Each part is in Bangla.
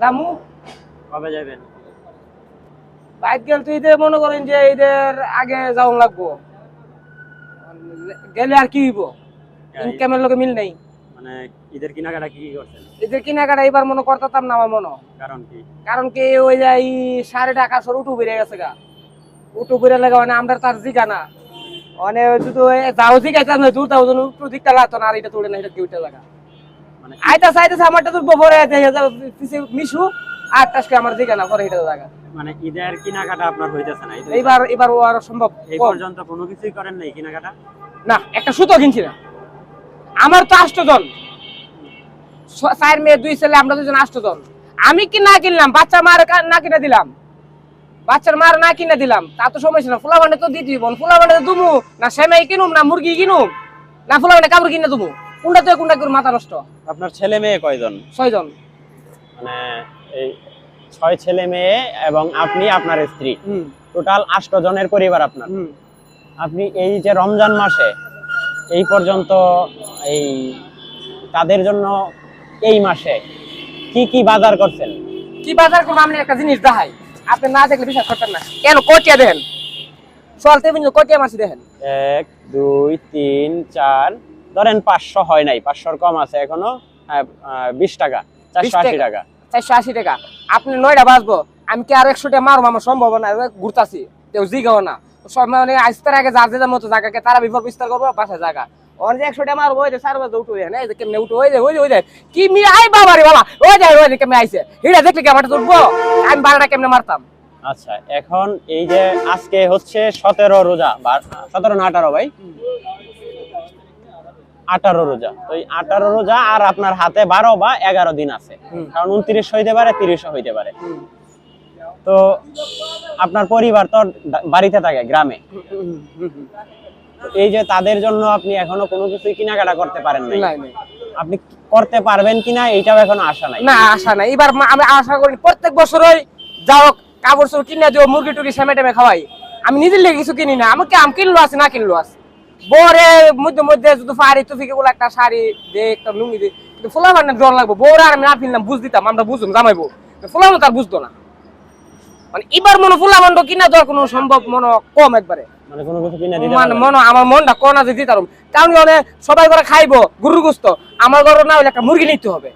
জামু কবে যাবেন বাইক গেল তো ঈদে মনে করেন যে ঈদের আগে যাওয়া লাগবো। গেলে আর কি হইব? ইনকামের লোকে মিল নেই। মানে ঈদের কেনাকাটা কি কি করছেন? ঈদের কেনাকাটা এবার মনে করতাম না আমার মনে। কারণ কি? কারণ কি ওই যে এই সাড়ে টাকা সর উঠু বেড়ে গেছে গা। উঠু বেড়ে লাগে মানে আমরা তার জিগা না। মানে শুধু যাও জিগাইতাম না দূর তাও উঠু দিকটা লাগতো না আর এটা তোলে না এটা কেউটা লাগা আইতা চাইতেছে আমারটা পরে পিছে মিশু আর টাসকে আমার জিগা না পরে এটা লাগা মানে ঈদের কেনাকাটা আপনার হইতেছে না এইবার এবার ও আর সম্ভব এই পর্যন্ত কোনো কিছুই করেন নাই কেনাকাটা? না একটা সুতো কিনছি না। আমার তো আষ্টজন। চার মেয়ে দুই ছেলে আমরা দুজন আষ্টজন। আমি কি না কিনলাম? বাচ্চা মার না কিনে দিলাম। বাচ্চার মার না কিনে দিলাম। তা তো সমস্যা না। ফুলা মানে তো দিতে দিব ফুলা মানে দুমু। না সেমাই কিনুম না মুরগি কিনুম। না ফুলা মানে কাপড় কিনে দুমু। কোনটা তো কোনটা করে মাথা নষ্ট? আপনার ছেলে মেয়ে কয়জন? ছয়জন। মানে এই ছয় ছেলে মেয়ে এবং আপনি আপনার স্ত্রী। হুম। টোটাল আষ্ট জনের পরিবার আপনার। আপনি এই যে রমজান মাসে এই পর্যন্ত এই তাদের জন্য এই মাসে কি কি বাজার করছেন? কি বাজার করব আপনি একটা জিনিস দেখাই। আপনি না দেখলে বিশ্বাস করতেন না। কেন কটিয়া দেখেন কিন্তু কটিয়া মাছি দেখেন। এক দুই তিন চার ধরেন পাঁচশো হয় নাই পাঁচশোর কম আছে এখনও বিশ টাকা চারশো আশি টাকা। চারশো আশি টাকা। আপনি নয়টা বাঁচবো আমি কি আর একশো টাকা মারবো? আমার সম্ভব না ঘুরতাছি। কেউ জিগাও না। সব মানে আজকের আগে যার যে মতো জায়গাকে তারা বিফল বিস্তার করব বাসায় জায়গা ওর যে একশো টাকা মারবো ওই যে চার বাজে উঠো এই যে কেমনে উঠো ওই যে ওই যে ওই যে। কি মি আই বাবা রে বাবা ওই যে ওই যে কেমনে আইছে। হিরা দেখলে কি আমার উঠবো? আমি বারোটা কেমনে মারতাম? আচ্ছা এখন এই যে আজকে হচ্ছে সতেরো রোজা সতেরো না আঠারো ভাই? আঠারো রোজা। তো এই আঠারো রোজা আর আপনার হাতে বারো বা এগারো দিন আছে। কারণ উনত্রিশ হইতে পারে তিরিশও হইতে পারে। তো আপনার পরিবার তো বাড়িতে থাকে গ্রামে। এই যে তাদের জন্য আপনি এখনও কোনো কিছুই কেনাকাটা করতে পারেন নাই। নাই। আপনি করতে পারবেন কিনা এইটাও এখনও আশা নাই। না আশা নাই। এবার আমি আশা করি প্রত্যেক বছরই যাও কাপড় চোপড় কিনে দিও মুরগি টুরগি সেমে টেমে খাওয়াই। আমি নিজের লেগে কিছু কিনি না। আমাকে আম কিনলো আছে না কিনলো আছে? বরে মধ্যে মধ্যে যদি ফাড়ি তুফিকে গুলো একটা শাড়ি দে একটা লুঙ্গি দে। কিন্তু ফুলা মানে ডর লাগবো। বউরা আর আমি না ফিরলাম বুঝ দিতাম আমরা বুঝুম জামাইবো। ফুলা মানে তার বুঝতো না। মানে এবার মনে ফুলা মন্ড কিনা দেওয়ার কোনো সম্ভব মনে কম একবারে। মানে মানে আমার মনটা কোনা যে দিতাম কারণ কি সবাই করে খাইবো গোস্ত। আমার ঘরে না হলে একটা মুরগি নিতে হবে।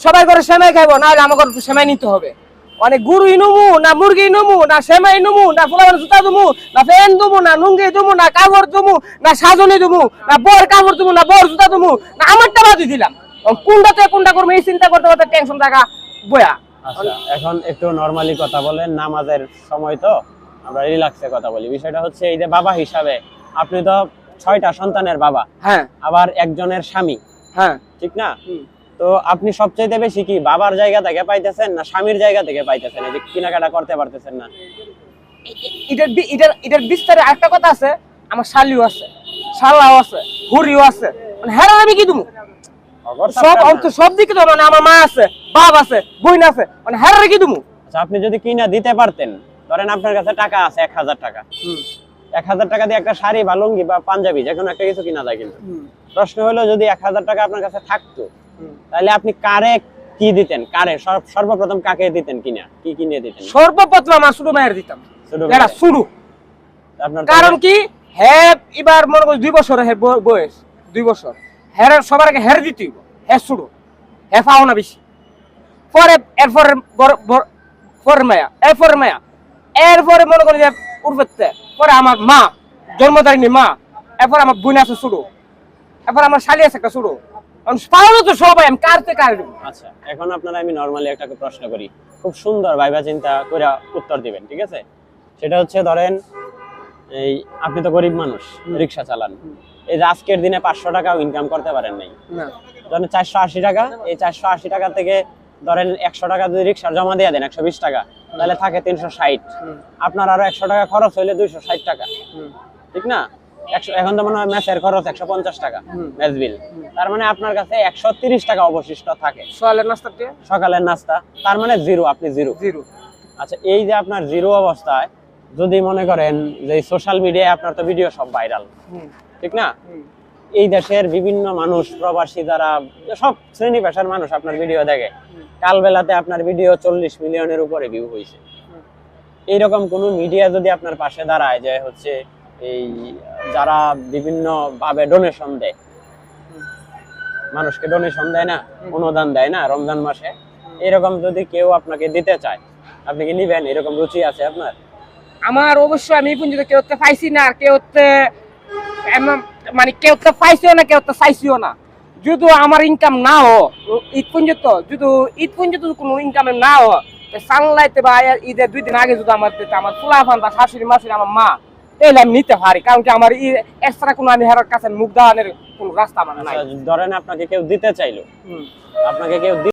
সবাই করে সেমাই খাইবো না হলে আমার ঘরে সেমাই নিতে হবে। মানে গরু ইনুমু না মুরগি ইনুমু না সেমাই ইনুমু না ফুলাবার জুতা দুমু না ফ্যান দুমু না লুঙ্গি দুমু না কাপড় দুমু না সাজনি দুমু না বর কাপড় দুমু না বর জুতা দুমু না আমারটা বাদি দিলাম কোনটাতে কোনটা করব এই চিন্তা করতে করতে টেনশন থাকা বয়া আচ্ছা এখন একটু নরমালি কথা বলেন নামাজের সময় তো আমরা রিল্যাক্সে কথা বলি বিষয়টা হচ্ছে এই যে বাবা হিসাবে আপনি তো ছয়টা সন্তানের বাবা হ্যাঁ আবার একজনের স্বামী হ্যাঁ ঠিক না হুম। তো আপনি সবচেয়ে বেশি কি বাবার জায়গা থেকে পাইতেছেন না স্বামীর জায়গা থেকে পাইতেছেন? এই যে কেনাকাটা করতে পারতেছেন না। এটার এটার এটার বিস্তারে আরেকটা কথা আছে আমার শালিও আছে শালাও আছে হুরিও আছে। মানে হ্যাঁ আমি কি দিমু? অগর সব অন্ত সব দিকে তো মানে আমার মা আছে বাপ আছে বোন আছে মানে হ্যাঁ কি দিমু? আচ্ছা আপনি যদি কিনা দিতে পারতেন ধরেন আপনার কাছে টাকা আছে এক হাজার টাকা। এক হাজার টাকা দিয়ে একটা শাড়ি বা লুঙ্গি বা পাঞ্জাবি যে কোনো একটা কিছু কিনা যায় কিন্তু। প্রশ্ন হলো যদি এক হাজার টাকা আপনার কাছে থাকতো তাহলে আপনি কারে কি দিতেন? কারে? সর্বপ্রথম কাকে দিতেন কিনা? কি কিনে দিতেন? সর্বপ্রথম আমার শুরু মায়ের দিতাম। এটা শুরু। কারণ কি? হ্যাঁ এবার মনে করি দুই বছর বয়স দুই বছর। হ্যাঁ সবার আগে হ্যাঁ দিতে হ্যাঁ শুরু। হ্যাঁ পাও না বেশি। পরে এরপরে পরের মায়া এরপরে মায়া। এরপরে মনে করি যে উর্বতে পরে আমার মা জন্মদারিণী মা এরপর আমার বোন আছে শুরু এরপর আমার শালি আছে একটা শুরু পাওয়া তো সবাই আমি কারতে কার আচ্ছা এখন আপনারা আমি নর্মালি একটা প্রশ্ন করি। খুব সুন্দর ভাইবা চিন্তা করে উত্তর দিবেন ঠিক আছে? সেটা হচ্ছে ধরেন এই আপনি তো গরিব মানুষ রিক্সা চালান। এই যে আজকের দিনে পাঁচশো টাকাও ইনকাম করতে পারেন নাই। ধরেন চারশো আশি টাকা এই চারশো আশি টাকা থেকে ধরেন একশো টাকা যদি রিক্সা জমা দিয়ে দেন একশো বিশ টাকা তাহলে থাকে তিনশো ষাট। আপনার আরও একশো টাকা খরচ হইলে দুইশো ষাট টাকা। ঠিক না? একশো এখন তো মনে হয় ম্যাচের খরচ একশো পঞ্চাশ টাকা ম্যাচ বিল। তার মানে আপনার কাছে একশো তিরিশ টাকা অবশিষ্ট থাকে। সোয়ালের নাস্তাতে সকালের নাস্তা তার মানে জিরো আপনি জিরো। জিরো। আচ্ছা এই যে আপনার জিরো অবস্থায় যদি মনে করেন যে সোশ্যাল মিডিয়ায় আপনার তো ভিডিও সব ভাইরাল ঠিক না? এই দেশের বিভিন্ন মানুষ, প্রবাসী যারা, সব শ্রেণি পেশার মানুষ আপনার ভিডিও দেখে। কাল বেলাতে আপনার ভিডিও চল্লিশ মিলিয়নের উপরে ভিউ হয়েছে এইরকম কোন মিডিয়া যদি আপনার পাশে দাঁড়ায় যে হচ্ছে এই যারা বিভিন্ন ভাবে ডোনেশন দেয়, মানুষকে ডোনেশন দেয় না, অনুদান দেয় না রমজান মাসে এরকম যদি কেউ আপনাকে দিতে চায়, আপনি কি নিবেন? এরকম রুচি আছে আপনার? আমার অবশ্যই আমি পর্যন্ত কেউ পাইছি না কেউ মানে কেউ তো পাইছিও না কেউ তো চাইছিও না। যদি আমার ইনকাম না হো ঈদ পর্যন্ত যদি ঈদ পর্যন্ত কোনো ইনকাম না হো সানলাইতে বা ঈদের দুই দিন আগে যদি আমার আমার ফুলাফান বা শাশুড়ি মাসুড়ি আমার মা তাহলে আমি নিতে পারি। কারণ কি আমার এক্সট্রা কোনো আমি হেরার কাছে মুখ দেওয়ানোর কোনো রাস্তা আমার নাই। আচ্ছা, ধরেন আপনাকে কেউ দিতে চাইলো। আপনাকে কেউ